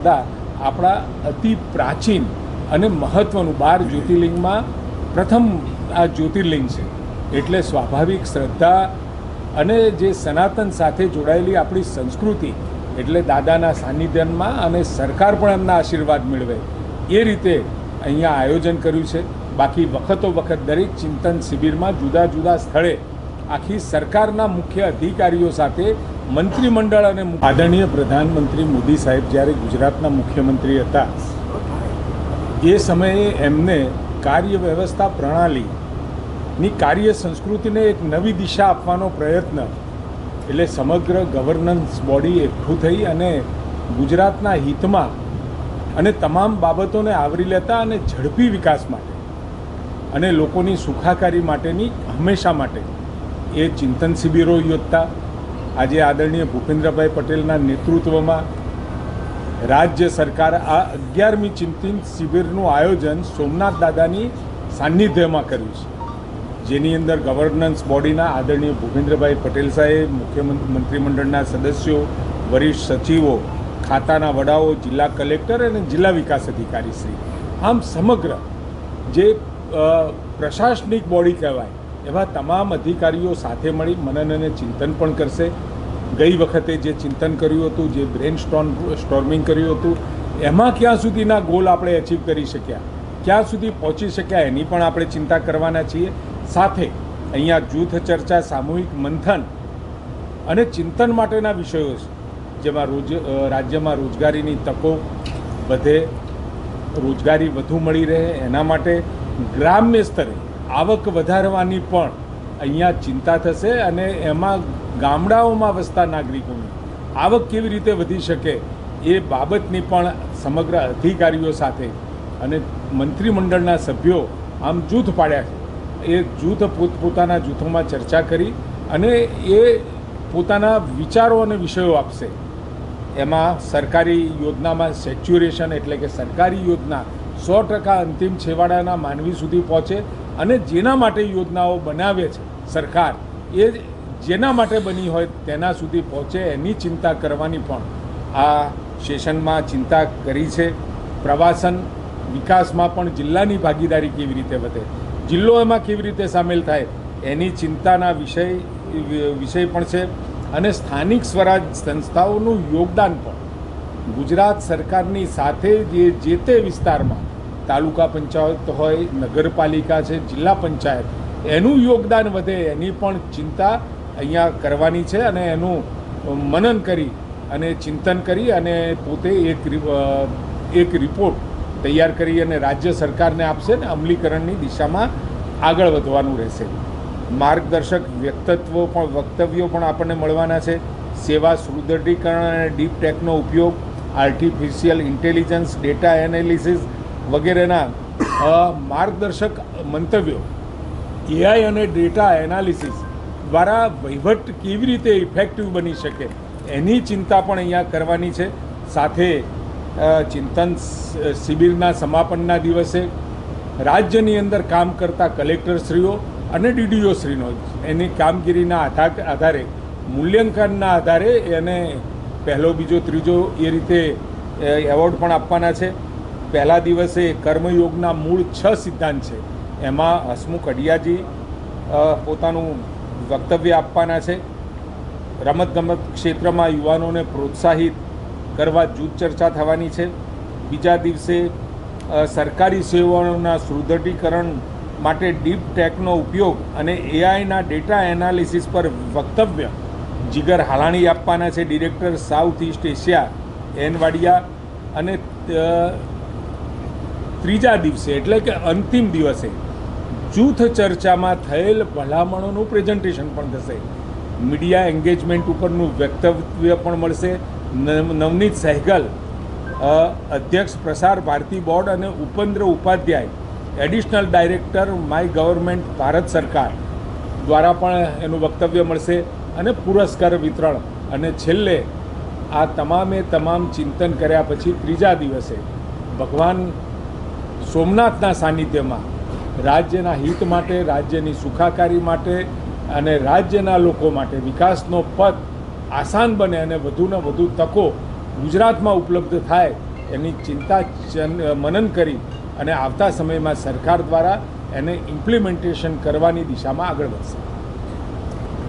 આપણા અતિ પ્રાચીન અને મહત્વનું બાર જ્યોતિર્લિંગમાં પ્રથમ આ જ્યોતિર્લિંગ છે. એટલે સ્વાભાવિક શ્રદ્ધા અને જે સનાતન સાથે જોડાયેલી આપણી સંસ્કૃતિ, એટલે દાદાના સાનિધ્યમાં અને સરકાર પણ એમના આશીર્વાદ મેળવે. એ રીતે અહીંયા આયોજન કર્યું છે. બાકી વખતો વખત દરેક ચિંતન શિબિરમાં જુદા જુદા સ્થળે આખી સરકારના મુખ્ય અધિકારીઓ સાથે મંત્રીમંડળ અને આદરણીય પ્રધાનમંત્રી મોદી સાહેબ જ્યારે ગુજરાતના મુખ્યમંત્રી હતા, એ સમયે એમને કાર્ય વ્યવસ્થા પ્રણાલીની કાર્ય સંસ્કૃતિને એક નવી દિશા આપવાનો પ્રયત્ન, એટલે સમગ્ર ગવર્નન્સ બોડી એકઠું થઈ અને ગુજરાતના હિતમાં અને તમામ બાબતોને આવરી લેતા અને ઝડપી વિકાસ માટે અને લોકોની સુખાકારી માટેની હંમેશા માટે એ ચિંતન શિબિરો યોજતા આજે આદરણીય ભૂપેન્દ્રભાઈ પટેલના નેતૃત્વમાં રાજ્ય સરકાર આ અગિયારમી ચિંતિત શિબિરનું આયોજન સોમનાથ દાદાની સાનિધ્યમાં કર્યું છે. જેની અંદર ગવર્નન્સ બોડીના આદરણીય ભૂપેન્દ્રભાઈ પટેલ સાહેબ, મુખ્યમંત્રી મંત્રીમંડળના સદસ્યો, વરિષ્ઠ સચિવો, ખાતાના વડાઓ, જિલ્લા કલેક્ટર અને જિલ્લા વિકાસ અધિકારી શ્રી આમ સમગ્ર જે પ્રશાસનિક બોડી કહેવાય એવા તમામ અધિકારીઓ સાથે મળી મનન અને ચિંતન પણ કરશે. ગઈ વખતે જે ચિંતન કર્યું હતું, જે બ્રેન સ્ટોર્મ સ્ટોર્મિંગ કર્યું હતું, એમાં ક્યાં સુધીના ગોલ આપણે અચીવ કરી શક્યા? ક્યાં સુધી પહોંચી શક્યા એની પણ આપણે ચિંતા કરવાના છીએ. સાથે અહીંયા જૂથ ચર્ચા, સામૂહિક મંથન અને ચિંતન માટેના વિષયો છે, જેમાં રોજ રાજ્યમાં રોજગારીની તકો વધે, રોજગારી વધુ મળી રહે. એના માટે ગ્રામ્ય સ્તરે આવક વધારવાની પણ અહીંયા ચિંતા થશે અને એમાં ગામડાઓમાં વસતા નાગરિકોની આવક કેવી રીતે વધી શકે એ બાબતની પણ સમગ્ર અધિકારીઓ સાથે અને મંત્રીમંડળના સભ્યો આમ જૂથ પાડ્યા છે. એ જૂથ પોતપોતાના જૂથોમાં ચર્ચા કરી અને એ પોતાના વિચારો અને વિષયો આપશે. એમાં સરકારી યોજનામાં સેચ્યુરેશન એટલે કે સરકારી યોજના સો ટકા અંતિમ છેવાડાના માનવી સુધી પહોંચે અને જેના માટે યોજનાઓ બનાવે છે સરકાર, એ જેના માટે બની હોય તેના સુધી પહોંચે એની ચિંતા કરવાની પણ આ સેશનમાં ચિંતા કરી છે. પ્રવાસન વિકાસમાં પણ જિલ્લાની ભાગીદારી કેવી રીતે વધે, જિલ્લો એમાં કેવી રીતે સામેલ થાય, એની ચિંતાના વિષય વિષય પણ છે. અને સ્થાનિક સ્વરાજ સંસ્થાઓનું યોગદાન પણ ગુજરાત સરકારની સાથે જે જે તે વિસ્તારમાં તાલુકા પંચાયત હોય, નગરપાલિકા છે, જિલ્લા પંચાયત, એનું યોગદાન વધે એની પણ ચિંતા અહીંયા કરવાની છે અને એનું મનન કરી અને ચિંતન કરી અને પોતે એક એક રિપોર્ટ તૈયાર કરી અને રાજ્ય સરકારને આપશે ને અમલીકરણની દિશામાં આગળ વધવાનું રહેશે. માર્ગદર્શક વ્યક્તિત્વો પણ, વક્તવ્યો પણ આપણને મળવાના છે. સેવા સુદૃઢીકરણ અને ડીપ ટેકનો ઉપયોગ, આર્ટિફિશિયલ ઇન્ટેલિજન્સ, ડેટા એનાલિસિસ વગેરેના માર્ગદર્શક મંતવ્યો. એઆઈ અને ડેટા એનાલિસિસ દ્વારા વહીવટ કેવી રીતે ઇફેક્ટિવ બની શકે, એની ચિંતા પણ અહીંયા કરવાની છે. સાથે ચિંતન શિબિરના સમાપનના દિવસે રાજ્યની અંદર કામ કરતા કલેક્ટરશ્રીઓ અને ડીડીઓ શ્રીનો, એની કામગીરીના આધાર, આધારે, મૂલ્યાંકનના આધારે એને પહેલો, બીજો, ત્રીજો એ રીતે એવોર્ડ પણ આપવાના છે. પહેલા દિવસે કર્મયોગના મૂળ છ સિદ્ધાંત છે. એમાં હસમુખ અડિયાજી પોતાનું વક્તવ્ય આપવાના છે. રમતગમત ક્ષેત્રમાં યુવાનોને પ્રોત્સાહિત કરવા જૂથ ચર્ચા થવાની છે. બીજા દિવસે સરકારી સેવાઓના સુદૃઢીકરણ માટે ડીપ ટેકનો ઉપયોગ અને એઆઈના ડેટા એનાલિસિસ પર વક્તવ્ય જીગર હાલાણી આપવાના છે. Director South East Asia, N Wadia અને ત્રીજા દિવસે, એટલે કે અંતિમ દિવસે, જૂથ ચર્ચામાં થયેલ ભલામણોનું પ્રેઝન્ટેશન પણ થશે. મીડિયા એન્ગેજમેન્ટ ઉપરનું વક્તવ્ય પણ મળશે. નવ- નવનીત સહેગલ અધ્યક્ષ પ્રસાર ભારતી બોર્ડ અને Upendra Upadhyay additional director my government Bharat સરકાર દ્વારા પણ એનું વક્તવ્ય મળશે અને પુરસ્કાર વિતરણ. અને છેલ્લે, આ તમામે તમામ ચિંતન કર્યા પછી ત્રીજા દિવસે, ભગવાન સોમનાથના સાનિધ્યમાં રાજ્યના હિત માટે, રાજ્યની સુખાકારી માટે અને રાજ્યના લોકો માટે વિકાસનો પથ આસાન બને અને વધુને વધુ તકો ગુજરાતમાં ઉપલબ્ધ થાય એની ચિંતા મનન કરી અને આવતા સમયમાં સરકાર દ્વારા એને ઇમ્પ્લિમેન્ટેશન કરવાની દિશામાં આગળ વધશે.